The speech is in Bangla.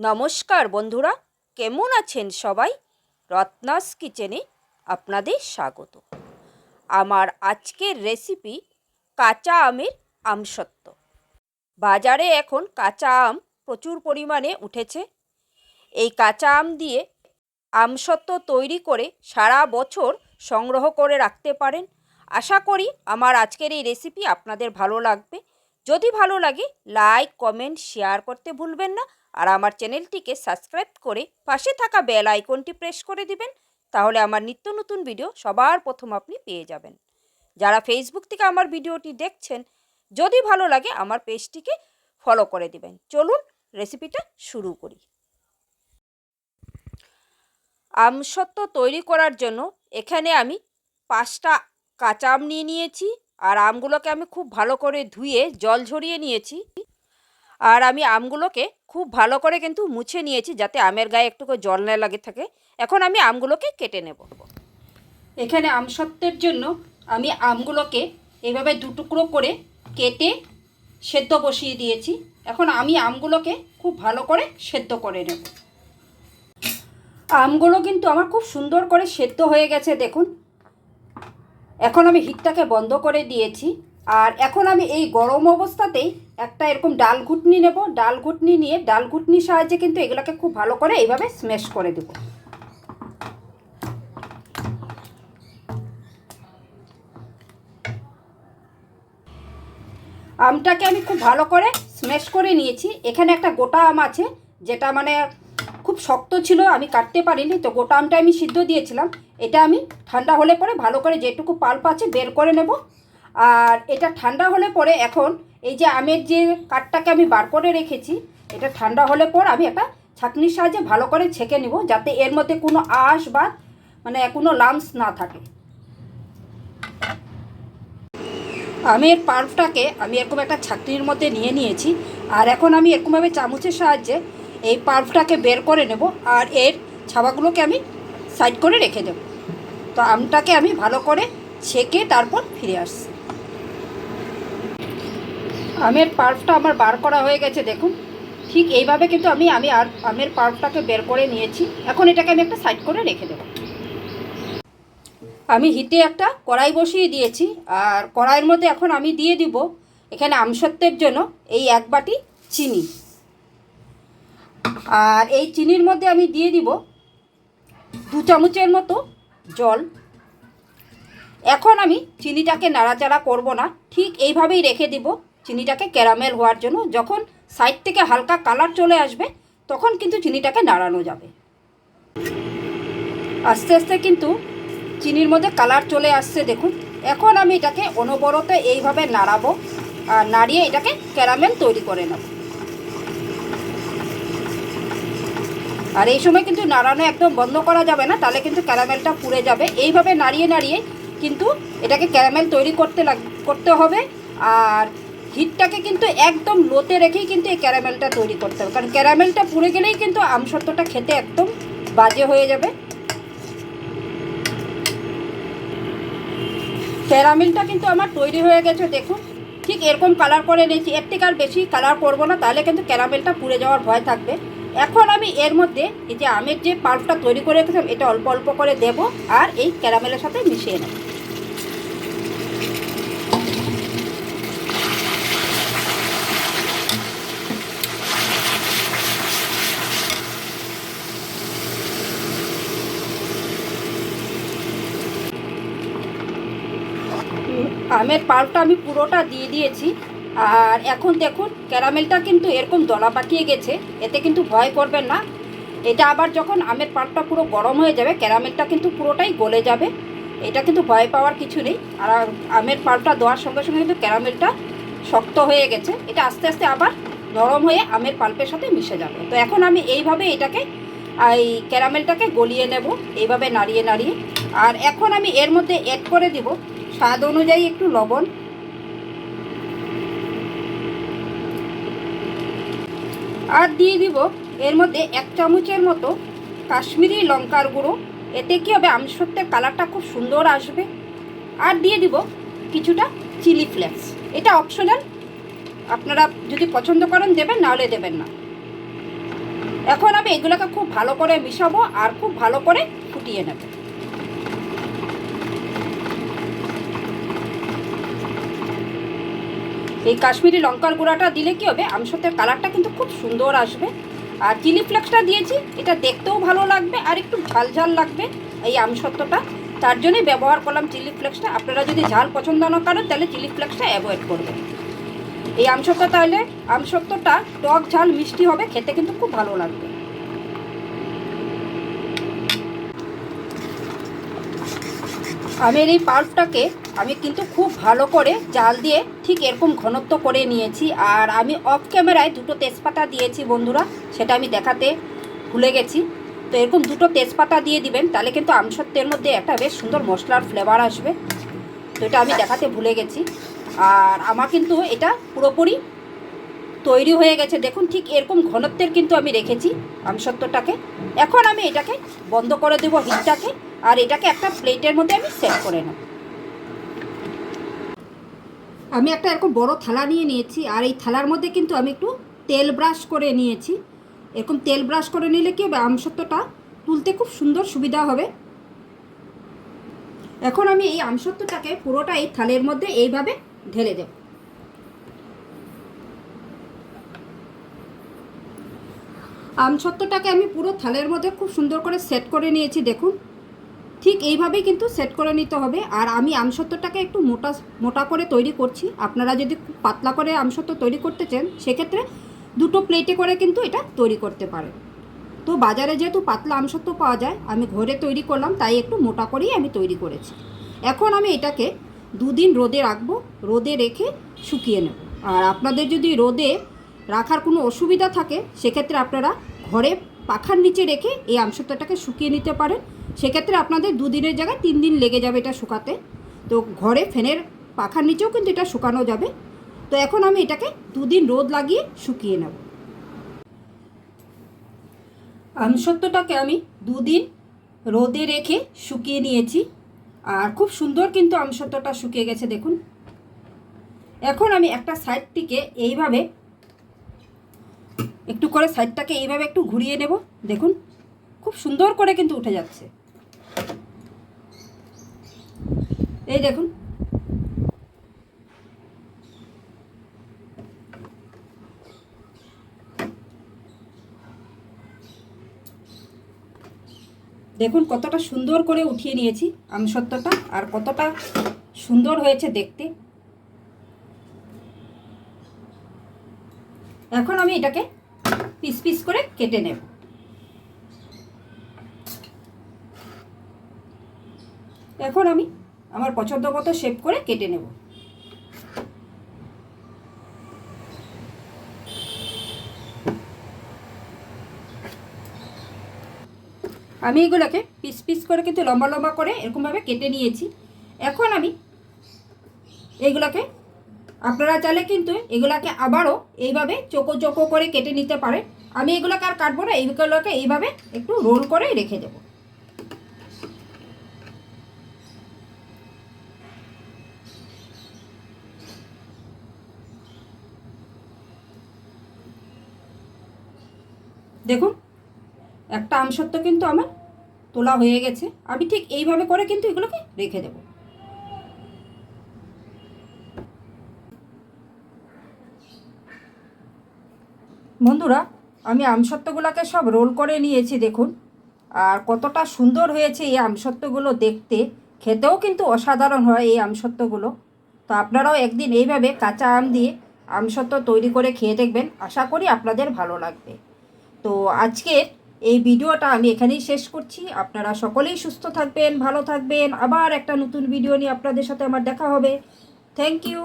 নমস্কার বন্ধুরা, কেমন আছেন সবাই? রত্নাস কিচেনে আপনাদের স্বাগত। আমার আজকের রেসিপি কাঁচা আমের আমসত্ত্ব। বাজারে এখন কাঁচা আম প্রচুর পরিমাণে উঠেছে। এই কাঁচা আম দিয়ে আমসত্ত্ব তৈরি করে সারা বছর সংগ্রহ করে রাখতে পারেন। আশা করি আমার আজকের এই রেসিপি আপনাদের ভালো লাগবে। যদি ভালো লাগে লাইক কমেন্ট শেয়ার করতে ভুলবেন না। আর আমার চ্যানেলটিকে সাবস্ক্রাইব করে পাশে থাকা বেল আইকনটি প্রেস করে দিবেন, তাহলে আমার নিত্য নতুন ভিডিও সবার প্রথম আপনি পেয়ে যাবেন। যারা ফেসবুক থেকে আমার ভিডিওটি দেখছেন, যদি ভালো লাগে আমার পেজটিকে ফলো করে দিবেন। চলুন রেসিপিটা শুরু করি। আমসত্ত্ব তৈরি করার জন্য এখানে আমি পাঁচটা কাঁচা আম নিয়ে নিয়েছি, আর আমগুলোকে আমি খুব ভালো করে ধুয়ে জল ঝরিয়ে নিয়েছি। আর আমি আমগুলোকে খুব ভালো করে কিন্তু মুছে নিয়েছি যাতে আমের গায়ে একটু জল না লাগে থাকে। এখন আমি আমগুলোকে কেটে নেব। এখানে আমসত্ত্বের জন্য আমি আমগুলোকে এভাবে দু টুকরো করে কেটে সেদ্ধ বসিয়ে দিয়েছি। এখন আমি আমগুলোকে খুব ভালো করে সেদ্ধ করে নেব। আমগুলো কিন্তু আমার খুব সুন্দর করে সেদ্ধ হয়ে গেছে, দেখুন। এখন আমি হিটটাকে বন্ধ করে দিয়েছি। আর এখন আমি এই গরম অবস্থাতেই একটা এরকম ডাল ঘুটনি নেব। ডাল ঘুটনি নিয়ে, ডাল ঘুটনির সাহায্যে কিন্তু এগুলোকে খুব ভালো করে এইভাবে স্ম্যাশ করে দেব। আমটাকে আমি খুব ভালো করে স্ম্যাশ করে নিয়েছি। এখানে একটা গোটা আম আছে, যেটা মানে খুব শক্ত ছিল, আমি কাটতে পারিনি। তো গোটা আমটা আমি সিদ্ধ দিয়েছিলাম। এটা আমি ঠান্ডা হলে পরে ভালো করে যেটুকু পাল্প আছে বের করে নেব। আর এটা ঠান্ডা হলে পরে এখন এই যে আমের যে কাঠটাকে আমি বার করে রেখেছি, এটা ঠান্ডা হলে পর আমি একটা ছাঁকনির সাহায্যে ভালো করে ছেঁকে নেব যাতে এর মধ্যে কোনো আঁশ বা মানে কোনো লামস না থাকে। আমের পাল্পটাকে আমি এরকম একটা ছাকনির মধ্যে নিয়ে নিয়েছি আর এখন আমি এরকমভাবে চামচের সাহায্যে এই পাল্পটাকে বের করে নেব আর এর ছাবাগুলোকে আমি সাইড করে রেখে দেব। তো আমটাকে আমি ভালো করে ছেঁকে তারপর ফিরে আসছি। আমের পার্ফটা আমার বার করা হয়ে গেছে, দেখুন। ঠিক এইভাবে কিন্তু আমি আমি আর আমের পার্ফটাকে বের করে নিয়েছি। এখন এটাকে আমি একটা সাইড করে রেখে দেবো। আমি হিটে একটা কড়াই বসিয়ে দিয়েছি, আর কড়াইয়ের মধ্যে এখন আমি দিয়ে দিব এখানে আমসত্বের জন্য এই এক বাটি চিনি। আর এই চিনির মধ্যে আমি দিয়ে দিব দু চামচের মতো জল। এখন আমি চিনিটাকে নাড়াচাড়া করব না, ঠিক এইভাবেই রেখে দিব। চিনিটাকে ক্যারামেল হওয়ার জন্য যখন সাইড থেকে হালকা কালার চলে আসবে, তখন কিন্তু চিনিটাকে নাড়ানো যাবে। আস্তে আস্তে কিন্তু চিনির মধ্যে কালার চলে আসছে, দেখুন। এখন আমি এটাকে অনবরত এইভাবে নাড়াবো আর নাড়িয়ে এটাকে ক্যারামেল তৈরি করে নেব। আর এই সময় কিন্তু নাড়ানো একদম বন্ধ করা যাবে না, তাহলে কিন্তু ক্যারামেলটা পুড়ে যাবে। এইভাবে নাড়িয়ে নাড়িয়ে কিন্তু এটাকে ক্যারামেল তৈরি করতে লাগ, করতে হবে। আর হিটটাকে কিন্তু একদম লোতে রেখেই কিন্তু এই ক্যারামেলটা তৈরি করতে হবে। কারণ ক্যারামেলটা পুড়ে গেলেই কিন্তু আমসত্ত্বটা খেতে একদম বাজে হয়ে যাবে। ক্যারামেলটা কিন্তু আমার তৈরি হয়ে গেছে, দেখুন। ঠিক এরকম কালার করে নিয়েছি। এর থেকে আর বেশি কালার করব না, তাহলে কিন্তু ক্যারামেলটা পুড়ে যাওয়ার ভয় থাকবে। এখন আমি এর মধ্যে এই যে আমের যে পাল্পটা তৈরি করে রেখেছিলাম, এটা অল্প অল্প করে দেব আর এই ক্যারামেলের সাথে মিশিয়ে নেব। আমের পাল্পটা আমি পুরোটা দিয়ে দিয়েছি। আর এখন দেখুন, ক্যারামেলটা কিন্তু এরকম দলা পাকিয়ে গেছে, এতে কিন্তু ভয় করবেন না। এটা আবার যখন আমের পাল্পটা পুরো গরম হয়ে যাবে, ক্যারামেলটা কিন্তু পুরোটাই গলে যাবে। এটা কিন্তু ভয় পাওয়ার কিছু নেই। আর আমের পাল্পটা দেওয়ার সঙ্গে সঙ্গে কিন্তু ক্যারামেলটা শক্ত হয়ে গেছে। এটা আস্তে আস্তে আবার নরম হয়ে আমের পাল্পের সাথে মিশে যাবে। তো এখন আমি এইভাবে এটাকে, এই ক্যারামেলটাকে গলিয়ে নেব। এইভাবে নাড়িয়ে নাড়িয়ে। আর এখন আমি এর মধ্যে অ্যাড করে দিব। স্বাদ অনুযায়ী একটু লবণ। আর দিয়ে দিব এর মধ্যে এক চামচের মতো কাশ্মীরি লঙ্কার গুঁড়ো। এতে কী হবে? আমসত্ত্বের কালারটা খুব সুন্দর আসবে। আর দিয়ে দিব কিছুটা চিলি ফ্লেক্স। এটা অপশনাল। আপনারা যদি পছন্দ করেন দেবেন, নাহলে দেবেন না। এখন আমি এগুলোকে খুব ভালো করে মিশাবো আর খুব ভালো করে ফুটিয়ে নেব। এই কাশ্মীরি লঙ্কার গুঁড়াটা দিলে কি হবে? আমসত্বের কালারটা কিন্তু খুব সুন্দর আসবে। আর চিলি ফ্লেক্সটা দিয়েছি, এটা দেখতেও ভালো লাগবে আর একটু ঝাল ঝাল লাগবে এই আমসত্বটা। তার জন্যই ব্যবহার করলাম চিলি ফ্লেক্সটা। আপনারা যদি ঝাল পছন্দ না করেন, তাহলে চিলি ফ্লেক্সটা অ্যাভয়েড করবেন। এই আমসত্ব তাহলে, আমসত্বটা টক ঝাল মিষ্টি হবে, খেতে কিন্তু খুব ভালো লাগবে। আমের এই পাল্পটাকে আমি কিন্তু খুব ভালো করে জাল দিয়ে ঠিক এরকম ঘনত্ব করে নিয়েছি। আর আমি অফ ক্যামেরায় দুটো তেজপাতা দিয়েছি বন্ধুরা, সেটা আমি দেখাতে ভুলে গেছি। তো এরকম দুটো তেজপাতা দিয়ে দিবেন, তাহলে কিন্তু আমসত্বের মধ্যে একটা বেশ সুন্দর মশলার ফ্লেভার আসবে। তো এটা আমি দেখাতে ভুলে গেছি। আর আমার কিন্তু এটা পুরোপুরি তৈরি হয়ে গেছে। দেখুন, ঠিক এরকম ঘনত্বের কিন্তু আমি রেখেছি আমসত্বটাকে এখন আমি এটাকে বন্ধ করে দেবো হিটটাকে। আর এটাকে একটা প্লেটের মধ্যে আমি সেট করে নেব। আমি একটা এরকম বড় থালা নিয়ে নিয়েছি, আর এই থালার মধ্যে কিন্তু আমি একটু তেল ব্রাশ করে নিয়েছি। এরকম তেল ব্রাশ করে নিলে কি হবে? আমসত্বটা তুলতে খুব সুন্দর সুবিধা হবে। এখন আমি এই আমসত্বটাকে পুরোটা এই থালের মধ্যে এইভাবে ঢেলে দেব। আমসত্বটাকে আমি পুরো থালের মধ্যে খুব সুন্দর করে সেট করে নিয়েছি, দেখুন। ঠিক এইভাবেই কিন্তু সেট করে নিতে হবে। আর আমি আমসত্বটাকে একটু মোটা মোটা করে তৈরি করছি। আপনারা যদি পাতলা করে আমসত্ব তৈরি করতে চান, সেক্ষেত্রে দুটো প্লেটে করে কিন্তু এটা তৈরি করতে পারেন। তো বাজারে যেহেতু পাতলা আমসত্ব পাওয়া যায়, আমি ঘরে তৈরি করলাম, তাই একটু মোটা করেই আমি তৈরি করেছি। এখন আমি এটাকে দুদিন রোদে রাখব। রোদে রেখে শুকিয়ে নেব। আর আপনাদের যদি রোদে রাখার কোনো অসুবিধা থাকে, সেক্ষেত্রে আপনারা ঘরে পাখার নিচে রেখে এই আমসত্বটাকে শুকিয়ে নিতে পারেন। সেক্ষেত্রে আপনাদের দুদিনের জায়গায় তিন দিন লেগে যাবে এটা শুকাতে। তো ঘরে ফ্যানের পাখার নিচেও কিন্তু এটা শুকানো যাবে। তো এখন আমি এটাকে দুদিন রোদ লাগিয়ে শুকিয়ে নেব। আমসত্বটাকে আমি দুদিন রোদে রেখে শুকিয়ে নিয়েছি। আর খুব সুন্দর কিন্তু আমসত্বটা শুকিয়ে গেছে, দেখুন। এখন আমি একটা সাইড থেকে এইভাবে একটু করে সাইডটাকে এইভাবে একটু ঘুরিয়ে নেব। দেখুন, খুব সুন্দর করে কিন্তু উঠে যাচ্ছে। এই দেখুন। দেখুন, কতটা সুন্দর করে উঠিয়ে নিয়েছি আমসত্বটা আর কতটা সুন্দর হয়েছে দেখতে। এখন আমি এটাকে পিস পিস করে কেটে নেব। এখন আমি আমার পছন্দ মতো শেপ করে কেটে নেব। আমি এগুলোকে পিস পিস করে কিন্তু লম্বা লম্বা করে এরকমভাবে কেটে নিয়েছি। এখন আমি এইগুলোকে আপনারা চাইলে কিন্তু এগুলাকে আবারও এইভাবে চোখো চোখো করে কেটে নিতে পারে আমি এগুলোকে আর কাটবো না, এইগুলোকে এইভাবে একটু রোল করে রেখে দেবো। দেখুন, একটা আমসত্ব কিন্তু আমার তোলা হয়ে গেছে। আমি ঠিক এইভাবে করে কিন্তু এগুলোকে রেখে দেবো। বন্ধুরা, আমি আমসত্ত্বগুলোকে সব রোল করে নিয়েছি, দেখুন। আর কতটা সুন্দর হয়েছে এই আমসত্ত্বগুলো দেখতে। খেতেও কিন্তু অসাধারণ হয় এই আমসত্ত্বগুলো। তো আপনারাও একদিন এইভাবে কাঁচা আম দিয়ে আমসত্ত্ব তৈরি করে খেয়ে দেখবেন। আশা করি আপনাদের ভালো লাগবে। তো আজকের এই ভিডিওটা আমি এখানেই শেষ করছি। আপনারা সকলেই সুস্থ থাকবেন, ভালো থাকবেন। আবার একটা নতুন ভিডিও নিয়ে আপনাদের সাথে আমার দেখা হবে। Thank you